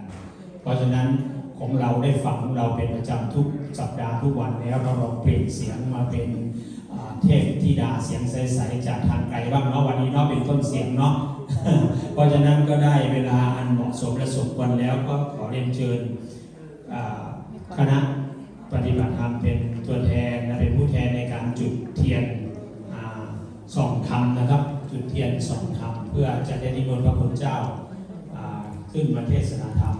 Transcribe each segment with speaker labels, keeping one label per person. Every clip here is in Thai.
Speaker 1: กัน เพราะฉะนั้นของเราได้ฟังเราเป็นประจำทุกสัปดาห์ทุกวันแล้วเราลองเปลี่ยนเสียงมาเป็นเทพธิดาเสียงใสๆจากทางไกลบ้างเนาะวันนี้เนาะเป็นต้นเสียงเนาะเพราะฉะนั้นก็ได้เวลาอันเหมาะสมและสมควรแล้วก็ขอเรียนเชิญคณะปฏิบัติธรรมเป็นตัวแทนและเป็นผู้แทนในการจุดเทียนอสองคำนะครับ จุดเทียนสองคำเพื่อจะได้นิมนต์พระคุณเจ้า ขึ้นมาเทศนาธรรม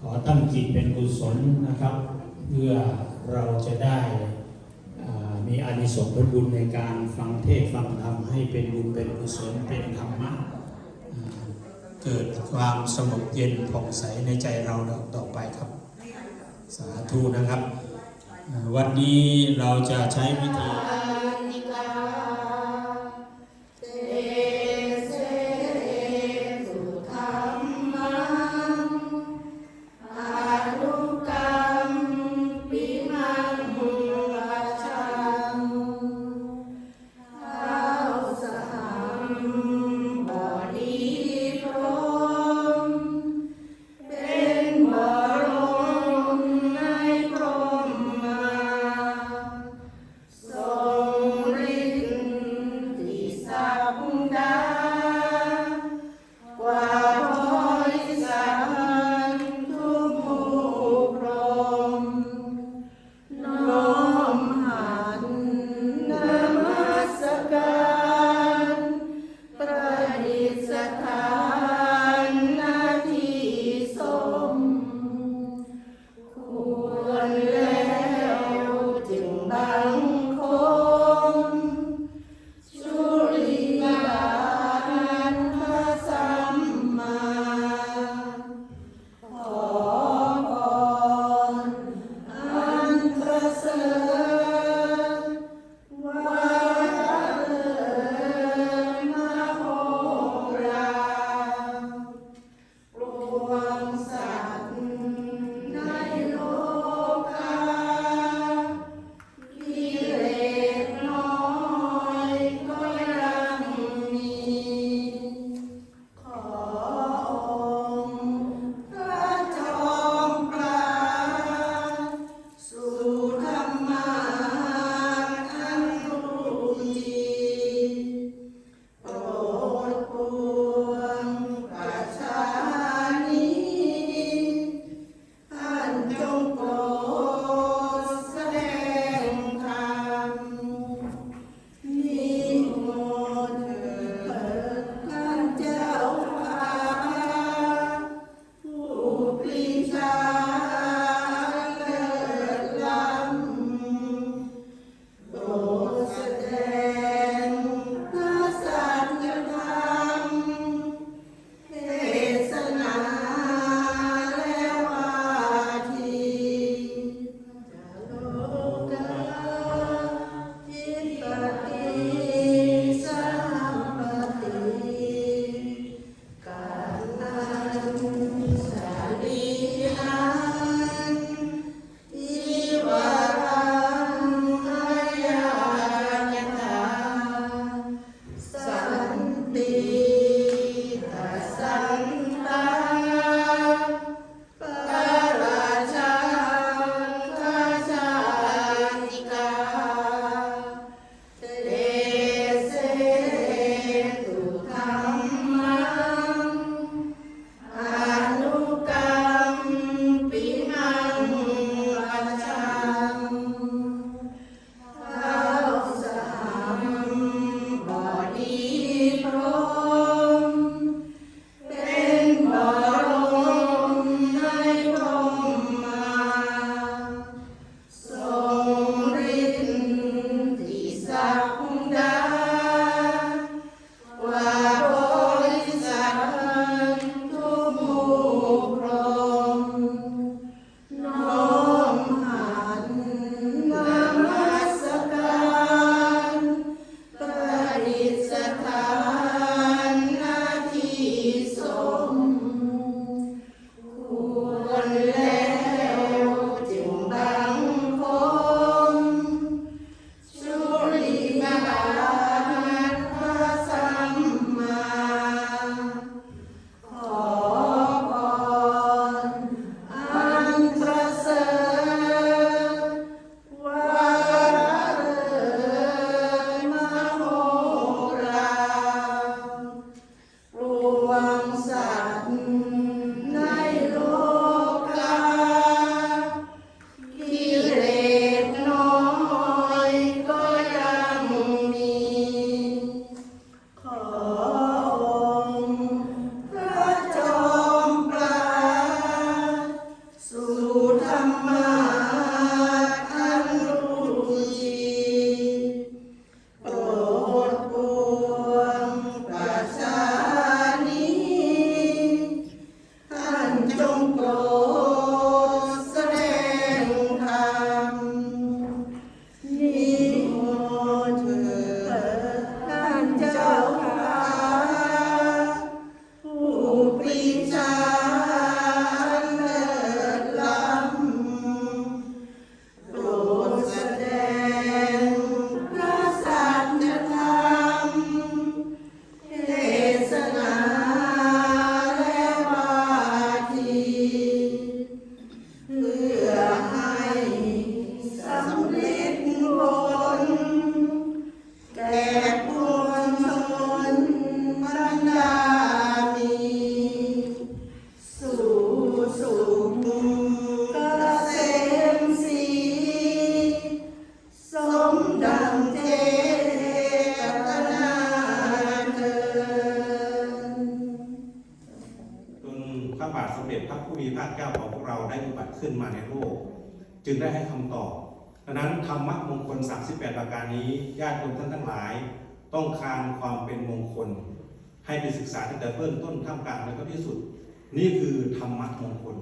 Speaker 1: ขอตั้งจิตเป็นกุศลนะครับ เพื่อเราจะได้มีอานิสงส์ผลบุญในการฟังเทศฟังธรรมให้เป็นบุญเป็นกุศลเป็นธรรมะเกิดความสงบเย็นผ่องใสในใจเราต่อไปครับ สาธุนะครับ วันนี้เราจะใช้วิธี
Speaker 2: day. ดังนั้นธรรมะมงคล 38 ประการนี้ญาติโยมท่านทั้งหลาย ต้องการความเป็นมงคล ให้ไปศึกษาตั้งแต่เบื้องต้นท่ามกลางและก็ที่สุด นี่คือธรรมะมงคล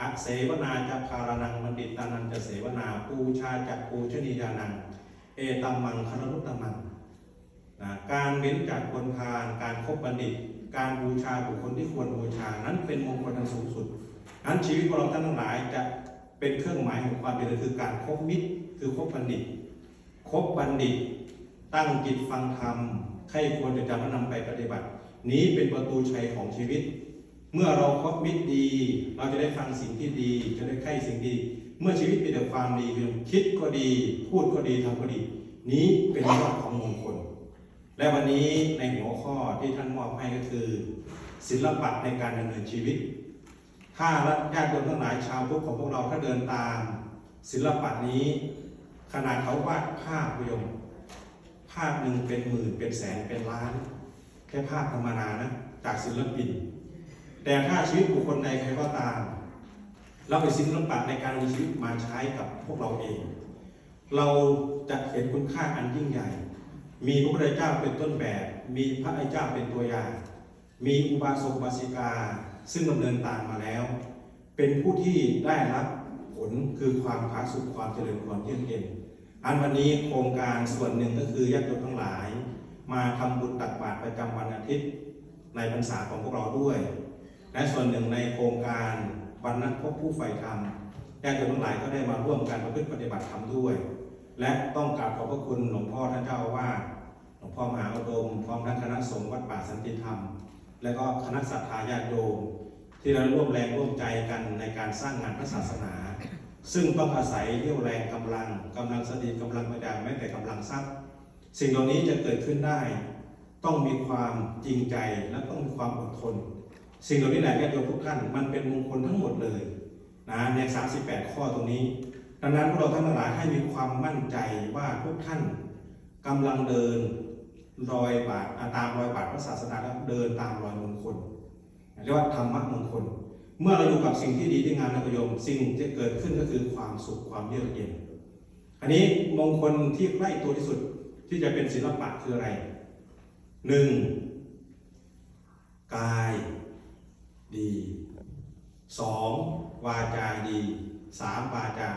Speaker 2: อักเสวนาจะพารนังบัณฑิตานันจะเสวนาปูชาจะปูชนียานัง เอตัมมังคณรุตตมังนะการเว้นจากคนพาลการคบบัณฑิต การบูชาบุคคลที่ควรบูชานั้นเป็นมงคลอันสูงสุดนั้นชีวิตของเราท่านทั้งหลายจะ เป็นเครื่องหมายของความเป็นคือการคบมิตรคือคบบัณฑิต คบบัณฑิต ตั้งจิตฟังธรรมใครควรจะจำและนำไปปฏิบัติ นี้เป็นประตูชัยของชีวิต เมื่อเราคบมิตรดี เราจะได้ฟังสิ่งที่ดี จะได้ใกล้สิ่งดี เมื่อชีวิตมีแต่ความดีคือคิดก็ดี พูดก็ดีทำก็ดี นี้เป็นยอดของมงคล และวันนี้ในหัวข้อที่ท่านมอบให้ก็คือ ศิลปะในการดำเนินชีวิต ถ้าญาติโยมทั้งหลายชาวพุทธของพวกเราถ้าเดินตาม ศิลปะนี้ ขนาดเขาวาดภาพโยมภาพหนึ่งเป็นหมื่นเป็นแสนเป็นล้าน แค่ภาพธรรมดานะจากศิลปิน แต่ถ้าชีวิตบุคคลใดใครก็ตาม เราไปศิลปะในการมีชีวิตมาใช้กับพวกเราเอง เราจะเห็นคุณค่าอันยิ่งใหญ่ มีพระพุทธเจ้าเป็นต้นแบบ มีพระอริยเจ้าเป็นตัวอย่าง มีอุบาสกบาสิกา ซึ่งดำเนินตามมาแล้ว เป็นผู้ที่ได้รับผลคือความผาสุกความเจริญความเยือกเย็นอันวันนี้โครงการส่วนหนึ่งก็คือญาติโยมทั้งหลาย มาทำบุญตักบาตรประจำวันอาทิตย์ ในพรรษาของพวกเราด้วย และส่วนหนึ่งในโครงการวันนัดพบผู้ใฝ่ธรรมญาติโยมทั้งหลายก็ได้มาร่วมกันประพฤติปฏิบัติธรรมด้วย และต้องกราบขอบพระคุณหลวงพ่อท่านเจ้าอาวาหลวงพ่อมหาอุดมพร้อมทั้งคณะสงฆ์วัดป่าสันติธรรม และก็คณะศรัทธาญาติโยมที่เราร่วมแรงร่วมใจกันในการสร้างงานพระศาสนา ซึ่งต้องอาศัยเรี่ยวแรงกำลังกำลังสติกำลังปัญญาแม้แต่กำลังทรัพย์ สิ่งเหล่านี้จะเกิดขึ้นได้ ต้องมีความจริงใจและต้องมีความอดทน สิ่งเหล่านี้แหละญาติโยมทุกท่านมันเป็นมงคลทั้งหมดเลยนะใน 38 ข้อตรงนี้ ดังนั้นพวกเราท่านทั้งหลายให้มีความมั่นใจว่าทุกท่านกำลังเดิน รอยบาทตามรอยบาทพระศาสนาแล้วเดินตามรอยมงคลเรียกว่าธรรมะมงคล เมื่อเราอยู่กับสิ่งที่ดีที่งามนะโยมสิ่งจะเกิดขึ้นก็คือความสุขความเยือกเย็น อันนี้มงคลที่ใกล้ตัวที่สุดที่จะเป็นศิลปะคืออะไรหนึ่งกายดีสองวาจาดีสามวาจา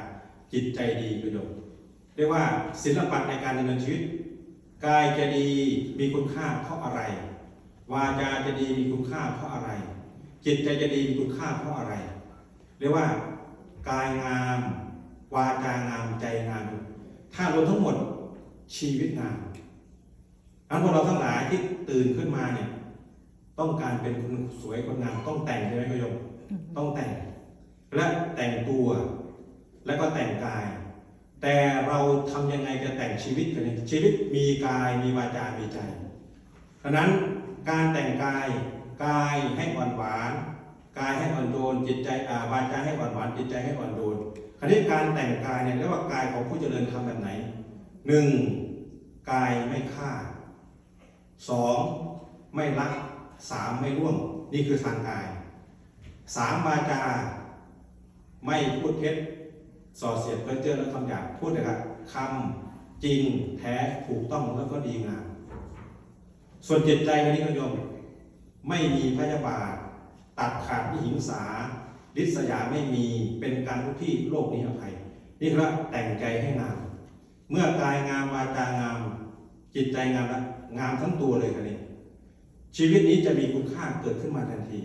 Speaker 2: จิตใจดีประโยชน์เรียกว่าศิลปะในการดำเนินชีวิต กายจะดีมีคุณค่าเพราะอะไร วาจาจะดีมีคุณค่าเพราะอะไร จิตใจจะดีมีคุณค่าเพราะอะไร เรียกว่ากายงาม วาจางามใจงามถ้ารวมทั้งหมดชีวิตงามอันพวกเราทั้งหลายที่ตื่นขึ้นมาเนี่ยต้องการเป็นคนสวยคนงามต้องแต่งใช่ไหมคุณโยมต้องแต่ง และแต่งตัว แล้วก็แต่งกาย แต่เราทำยังไงจะแต่งชีวิตกันเนี่ยชีวิตมีกายมีวาจา มีใจเพราะนั้นการแต่งกายกายให้อ่อนหวานกายให้อ่อนโยนจิตใจอ่าวาจาให้อ่อนหวานจิตใจให้อ่อนโยนคราวนี้การแต่งกายเนี่ยเรียกว่ากายของผู้เจริญทำแบบไหนหนึ่งกายไม่ฆ่าสองไม่ลักสามไม่ร่วงนี่คือทางกายสามวาจา ไม่พูดเท็จ ส่อเสียดเพ้อเจ้อและคำหยาบพูดนะครับคำจริงแท้ถูกต้องแล้วก็ดีงามส่วนจิตใจคนนี้คุณโยมไม่มีพยาบาท ตัดขาดวิหิงสาลิษยาไม่มีเป็นการทุกที่โลกนี้อภัยนี่คือว่าแต่งใจให้งาม เมื่อกายงามวาจางาม จิตใจงามล้วงามทั้งตัวเลยครับนี่ชีวิตนี้จะมีคุณค่าเกิดขึ้นมาทันที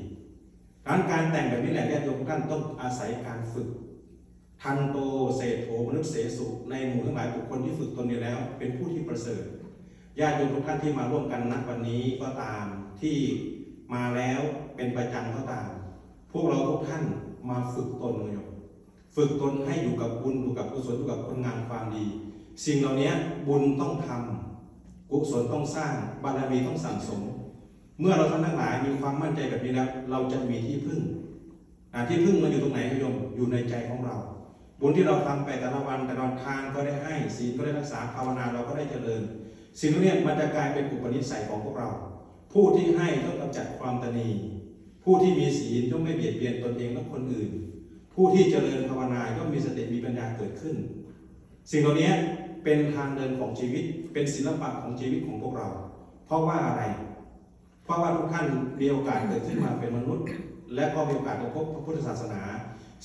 Speaker 2: การการแต่งแบบนี้แหละญาติโยมท่านต้องอาศัยการฝึก ทันโตเศษโธมนุษย์เสสุในหมู่ทั้งหลายบุคคลที่ฝึกตนนี้แล้ว เป็นผู้ที่ประเสริฐญาติโยมทุกท่านที่มาร่วมกันนัวันนี้ก็ตามที่มาแล้วเป็นประจำก็ตาม พวกเราทุกท่านมาฝึกตนโยมฝึกตนให้อยู่กับบุญอยู่กับกุศลอยู่กับคุณงามความดี สิ่งเหล่านี้บุญต้องทำกุศลต้องสร้างบารมีต้องสั่งสม เมื่อเราท่านทั้งหลายมีความมั่นใจแบบนี้แล้วเราจะมีที่พึ่งที่พึ่งมันอยู่ตรงไหนโยมอยู่ในใจของเรา บุญที่เราทำไปแต่ละวันแต่ละทานก็ได้ให้ศีลก็ได้รักษาภาวนาเราก็ได้เจริญ สิ่งเหล่านี้มันจะกลายเป็นอุปนิสัยของพวกเรา ผู้ที่ให้ต้องกำจัดความตนีผู้ที่มีศีลย่อมไม่เบียดเบียนตนเองและคนอื่น ผู้ที่เจริญภาวนาย่อมมีสติมีปัญญาเกิดขึ้น สิ่งเหล่านี้เป็นทางเดินของชีวิต เป็นศิลปะของชีวิตของพวกเรา เพราะว่าอะไร เพราะว่าทุกท่านมีโอกาสเกิดขึ้นมาเป็นมนุษย์ และก็มีโอกาสได้พบพระพุทธศาสนา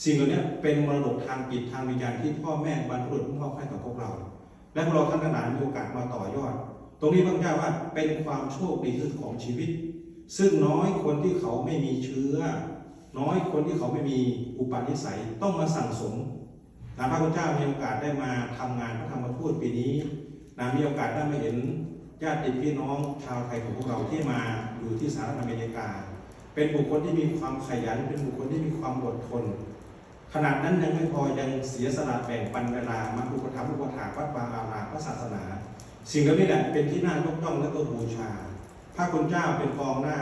Speaker 2: สิ่งเหล่านี้เป็นมรดกทางจิตทางวิญญาณที่พ่อแม่บรรพบุรุษมอบให้กับพวกเรา และพวกเราท่านทั้งหลายมีโอกาสมาต่อยอด ตรงนี้พระเจ้าว่าเป็นความโชคดีที่สุดของชีวิต ซึ่งน้อยคนที่เขาไม่มีเชื้อ น้อยคนที่เขาไม่มีอุปนิสัยต้องมาสั่งสมนะพระพุทธเจ้ามีโอกาสได้มาทำงานพระธรรมทูตปีนี้นะมีโอกาสได้มาเห็นญาติพี่น้องชาวไทยของพวกเราที่มาอยู่ที่สหรัฐอเมริกา เป็นบุคคลที่มีความขยัน เป็นบุคคลที่มีความอดทน ขนาดนั้นยังไม่พอยังเสียสละแบ่งปันเวลามาอุปถัมภ์อุปถากวัดวาอารามพระศาสนา สิ่งเหล่านี้แหละเป็นที่น่ายกย่องและก็บูชาพระคุณเจ้าเป็นกองหน้า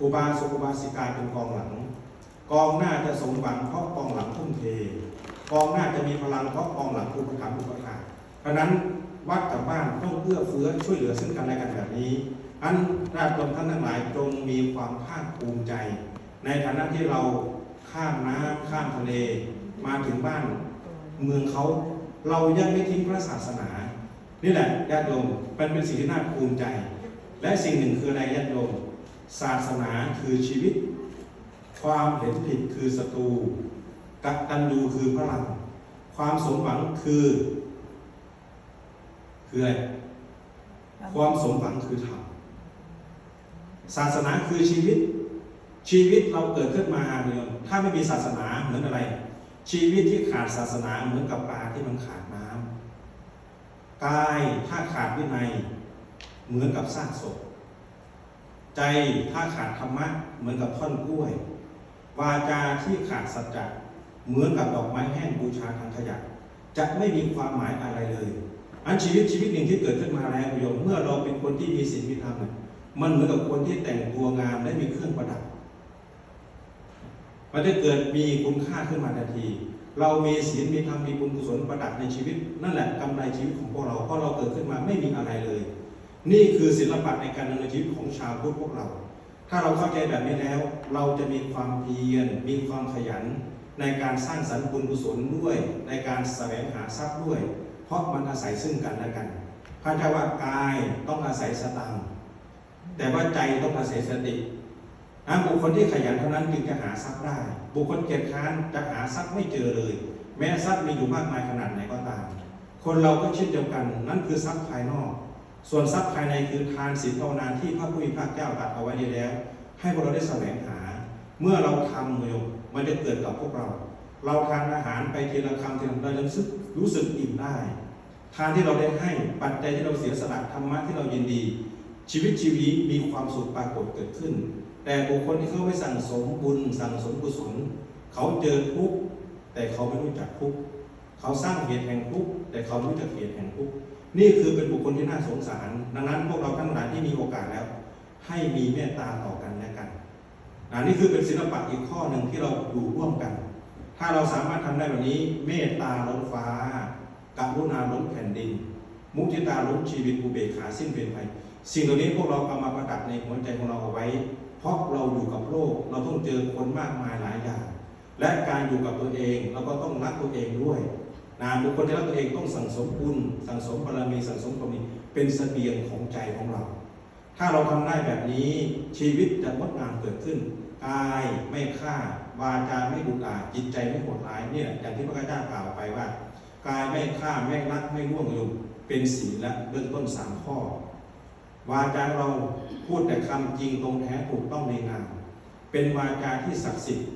Speaker 2: อุบาสกอุบาสิกาเป็นกองหลัง กองหน้าจะสมหวังเพราะกองหลังทุ่มเท กองหน้าจะมีพลังเพราะกองหลังอุปถัมภ์อุปถากเพราะฉะนั้นวัดกับบ้านต้องเอื้อเฟื้อช่วยเหลือซึ่งกันและกันแบบนี้ อันราชชนท่านทั้งหลายจงมีความภาคภูมิใจ ในฐานะที่เรา ข้ามน้ำข้ามทะเล มาถึงบ้านเมืองเขาเรายังไม่ทิ้งพระศาสนา นี่แหละญาติโยมมันเป็นสิ่งที่น่าภูมิใจ และสิ่งหนึ่งคืออะไรญาติโยมศาสนาคือชีวิต ความเห็นผิดคือศัตรูกัตัญญูคือพลังความสมหวังคือ คืออะไรความสมหวังคือธรรมศาสนาคือชีวิต ชีวิตเราเกิดขึ้นมาเนี่ยถ้าไม่มีศาสนาเหมือนอะไร ชีวิตที่ขาดศาสนาเหมือนกับปลาที่มันขาดน้ำกายถ้าขาดวินัย เหมือนกับซากศพ ใจถ้าขาดธรรมะเหมือนกับท่อนกล้วย วาจาที่ขาดสัจจะเหมือนกับดอกไม้แห้งบูชาทางขยะจะไม่มีความหมายอะไรเลย อันชีวิตชีวิตหนึ่งที่เกิดขึ้นมาแล้วโยมเมื่อเราเป็นคนที่มีศีลมีธรรมมันเหมือนกับคนที่แต่งตัวงามและมีเครื่องประดับ มันจะเกิดมีคุณค่าขึ้นมาทันที เรามีศีลมีธรรมมีบุญกุศลประดับในชีวิต นั่นแหละกำไรชีวิตของพวกเราเพราะเราเกิดขึ้นมาไม่มีอะไรเลย นี่คือศิลปะในการดำเนินชีวิตของชาวพุทธพวกเรา ถ้าเราเข้าใจแบบนี้แล้ว เราจะมีความเพียรมีความขยัน ในการสร้างสรรค์บุญกุศลด้วย ในการแสวงหาทรัพย์ด้วย เพราะมันอาศัยซึ่งกันและกันพระเจ้าว่ากายต้องอาศัยสตังแต่ว่าใจต้องอาศัยสติ บุคคลที่ขยันเท่านั้นจึงจะหาทรัพย์ได้ บุคคลเกียจค้านจะหาทรัพย์ไม่เจอเลย แม้ทรัพย์มีอยู่มากมายขนาดไหนก็ตาม คนเราก็เช่นเดียวกัน นั่นคือทรัพย์ภายนอก ส่วนทรัพย์ภายในคือทานศีลภาวนานที่พระผู้มีพระเจ้าตรัสเอาไว้ดีแล้ว ให้พวกเราได้แสวงหา เมื่อเราทำโยมมันจะเกิดกับพวกเรา เราทานอาหารไปทีละคำทีละคำเรารู้สึกรู้สึกอิ่มได้ ทานที่เราได้ให้ปัจจัยที่เราเสียสละธรรมะที่เรายินดี ชีวิตชีวิตมีความสุขปรากฏเกิดขึ้น แต่บุคคลที่เขาไม่สั่งสมบุญสั่งสมกุศลเขาเจอทุกข์แต่เขาไม่รู้จักทุกข์เขาสร้างเหตุแห่งทุกข์แต่เขาไม่รู้จักเหตุแห่งทุกข์นี่คือเป็นบุคคลที่น่าสงสาร ดังนั้นพวกเราทั้งหลายที่มีโอกาสแล้ว ให้มีเมตตาต่อกันและกันนะนี่คือเป็นศิลปะอีกข้อหนึ่งที่เราอยู่ร่วมกัน ถ้าเราสามารถทำได้แบบนี้ เมตตาล้นฟ้ากรุณาล้นแผ่นดิน มุทิตาล้นชีวิตอุเบกขาสิ้นเป็นไปสิ่งเหล่านี้พวกเราเอามาประดับในหัวใจของเราเอาไว้ เพราะเราอยู่กับโลกเราต้องเจอคนมากมายหลายอย่าง และการอยู่กับตัวเองเราก็ต้องรักตัวเองด้วยนะบุคคลที่รักตัวเองต้องสั่งสมบุญสั่งสมบารมีสั่งสมความดีเป็นสเสบียงของใจของเรา ถ้าเราทำได้แบบนี้ชีวิตจะงดงามเกิดขึ้นกายไม่ฆ่าวาจาไม่ดุด่าจิตใจไม่โหดร้ายเนี่ยอย่างที่พระพุทธเจ้ากล่าวไปว่ากายไม่ฆ่าไม่รักไม่ล่วงเล้ำเป็นศีลและเบื้องต้นสามข้อ วาจาเราพูดแต่คำจริงตรงแท้ถูกต้องในงามเป็นวาจาที่ศักดิ์สิทธิ์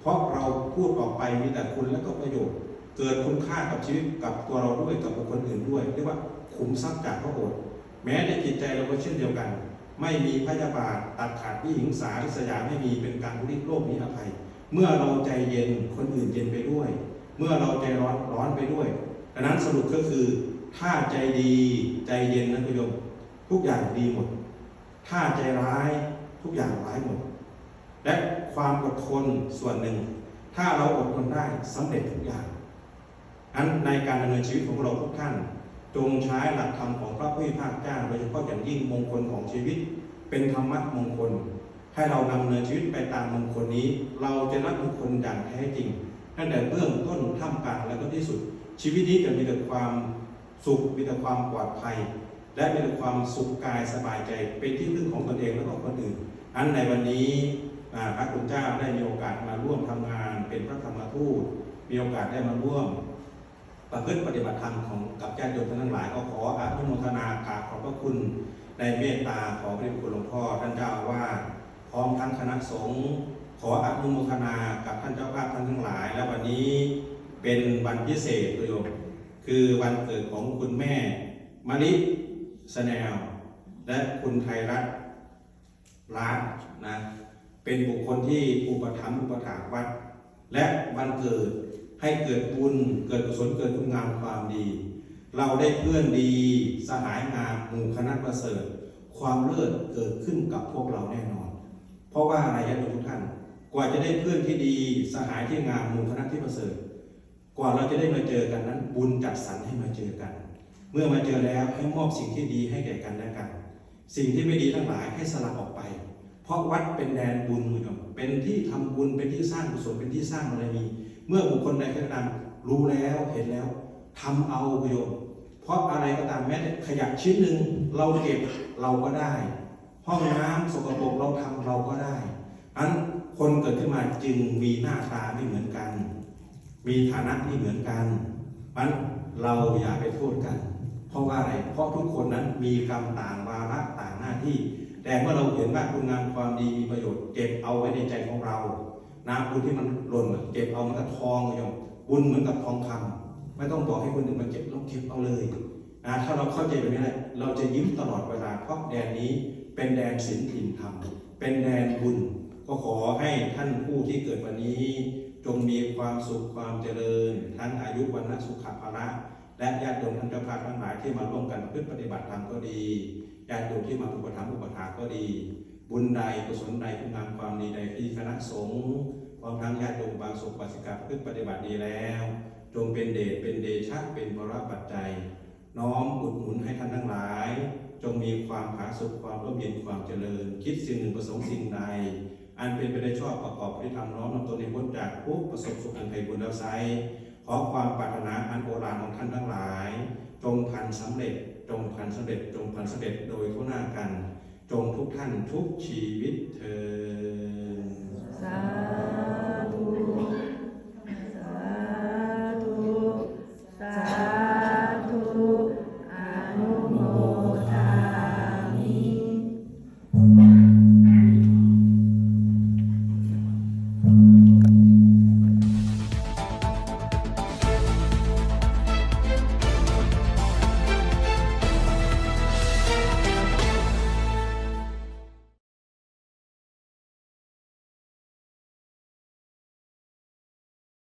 Speaker 2: เพราะเราพูดออกไปมีแต่คุณและก็ประโยชน์ เกิดคุณค่ากับชีวิตกับตัวเราด้วยกับบุคคลอื่นด้วยเรียกว่าขุมทรัพย์จากพระโอษฐ์แม้ในจิตใจเราก็เช่นเดียวกัน ไม่มีพยาบาทตัดขาดวิหิงสาริษยาไม่มีเป็นการบริโลกนี้อภัย เมื่อเราใจเย็นคนอื่นเย็นไปด้วย เมื่อเราใจร้อนร้อนไปด้วยดังนั้นสรุปก็คือถ้าใจดีใจเย็นนะคุณโยม ทุกอย่างดีหมด ถ้าใจร้ายทุกอย่างร้ายหมด และความอดทนส่วนหนึ่ง ถ้าเราอดทนได้สำเร็จทุกอย่างอันในการดำเนินชีวิตของเราทุกท่าน จงใช้หลักธรรมของพระผู้มีพระเจ้าโดยเฉพาะอย่างยิ่งมงคลของชีวิต เป็นธรรมะมงคล ให้เราดำเนินชีวิตไปตามมงคลนี้ เราจะรับมงคลอย่างแท้จริงตั้งแต่เบื้องต้นท่ามกลางแล้วก็ที่สุด ชีวิตนี้จะมีแต่ความสุขมีแต่ความปลอดภัย และมีแต่ความสุขกายสบายใจเป็นที่พึ่งของตนเองและของคนอื่น อันในวันนี้พระคุณเจ้าได้มีโอกาสมาร่วมทำงาน เป็นพระธรรมทูตมีโอกาสได้มาร่วม ประพฤติปฏิบัติธรรมของกับญาติโยมท่านทั้งหลายก็ขออนุโมทนากราบขอบพระคุณในเมตตาของพระคุณหลวงพ่อท่านเจ้าว่าพร้อมทั้งคณะสงฆ์ขออนุโมทนากับท่านเจ้าภาพท่านทั้งหลาย และวันนี้เป็นวันพิเศษโยชน์คือวันเกิดของคุณแม่มะลิ สแนลและคุณไทยรัตน์ร้านนะเป็นบุคคลที่อุปถัมภ์อุปถากวัด และวันเกิดให้เกิดบุญเกิดกุศลเกิดคุณงามความดี เราได้เพื่อนดีสหายงามหมู่คณะประเสริฐ ความเลิศเกิดขึ้นกับพวกเราแน่นอน เพราะว่าอะไรญาติโยมทุกท่าน กว่าจะได้เพื่อนที่ดีสหายที่งามหมู่คณะที่ประเสริฐ กว่าเราจะได้มาเจอกันนั้น บุญจัดสรรให้มาเจอกัน เมื่อมาเจอแล้วให้มอบสิ่งที่ดีให้แก่กันและกัน สิ่งที่ไม่ดีทั้งหลายให้สลับออกไป เพราะวัดเป็นแดนบุญคุณเป็นที่ทำบุญเป็นที่สร้างกุศลเป็นที่สร้างบารมี เมื่อบุคคลใดก็ตามรู้แล้วเห็นแล้วทำเอาคุณโยมเพราะอะไรก็ตามแม้แต่ขยะชิ้นหนึ่งเราเก็บเราก็ได้ ห้องน้ำสกปรกเราทำเราก็ได้อันคนเกิดขึ้นมาจึงมีหน้าตาไม่เหมือนกัน มีฐานะไม่เหมือนกันอันเราอย่าไปโทษกัน เพราะว่าอะไร เพราะทุกคนนั้นมีกรรมต่างวาระต่างหน้าที่ แต่เมื่อเราเห็นว่าคุณงามความดีมีประโยชน์เก็บเอาไว้ในใจของเราน้ำบุญที่มันหล่นอะเก็บเอามันกับทองโยมบุญเหมือนกับทองคำไม่ต้องบอกให้คนอื่นมาเก็บเราเก็บเอาเลยนะถ้าเราเข้าใจแบบนี้เราจะยิ้มตลอดเวลาเพราะแดนนี้เป็นแดนศีลถิ่นธรรม เป็นแดนบุญ ก็ขอให้ท่านผู้ที่เกิดวันนี้ จงมีความสุขความเจริญ ทั้งอายุวันนะสุขภาระ และญาติโยมท่านเจ้าภาพทั้งหลายที่มาร่วมกันพฤติปฏิบัติธรรมก็ดีญาติโยมที่มาอุปถัมภ์อุปถากก็ดี บุญใดกุศลใดคุณงามความดีใดที่คณะสงฆ์พร้อมทั้งญาติโยมบางสุขปัสสิกาพึ่งปฏิบัติดีแล้ว จงเป็นเดชเป็นเดชะเป็นบรปัจจัย น้อมอุดหนุนให้ท่านทั้งหลาย จงมีความผาสุกความร่มเย็นความเจริญ คิดสิ่งหนึ่งประสงค์สิ่งใดอันเป็นไปได้ชอบประกอบด้วยธรรมน้อมนำตนในพ้นจากทุกประสบสุขอันไพบุญแล้วไซ ขอความปรารถนาอันโอฬารของท่านทั้งหลาย จงพันสำเร็จ จงพันสำเร็จ จงพันสำเร็จโดยทั่วหน้ากัน จงทุกท่านทุกชีวิตเธอ
Speaker 3: สาธุ